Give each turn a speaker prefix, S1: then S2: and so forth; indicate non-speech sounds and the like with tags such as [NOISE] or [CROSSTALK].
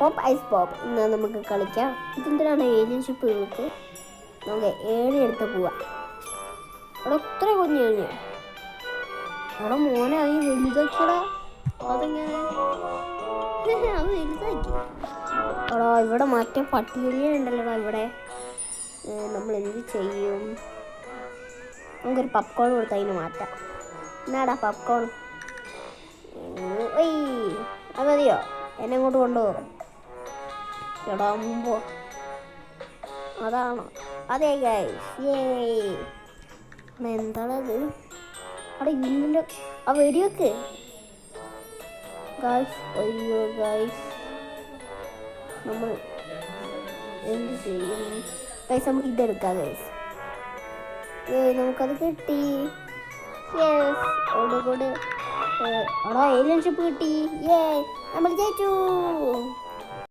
S1: കോപ്പ് ice pop. ഇന്ന് നമുക്ക് കളിക്കാം. ഇതെന്തിനാണ് ഏലിയൻ നമുക്ക് നമുക്ക് ഏണി എടുത്ത് പോവാം. അവിടെ ഒത്ര കുഞ്ഞു കഴിഞ്ഞു അവിടെ മോനെ അത് വലുതാക്കിയടാ. അതെങ്ങനെ? [LAUGHS] ഇവിടെ മറ്റേ പട്ടിയലിയ ഉണ്ടല്ലോടാ ഇവിടെ. നമ്മൾ എന്ത് ചെയ്യും? നമുക്കൊരു പപ്കോൺ കൊടുത്ത് അതിന് മാറ്റാം. എന്നാടാ പപ്കോൺ അത് മതിയോ? എന്നെ അങ്ങോട്ട് കൊണ്ടുപോകും എടാ മുമ്പോ അതാണോ. അതെ എന്താണത് അവിടെ ഇന്നിന്റെ ആ വെടിയൊക്കെ ഗൈസ് അയ്യോ ഗൈസ് നമ്മൾ എന്ത് ചെയ്യും? ഗൈസ് നമുക്ക് ഇതെടുക്കാം ഗൈസ് ഏ നമുക്കത് കിട്ടി. യെസ് ഓടുകൂട് എടാ ഏലിയൻ ഷിപ്പ് കിട്ടി. ഏ നമ്മൾ ജയിച്ചു.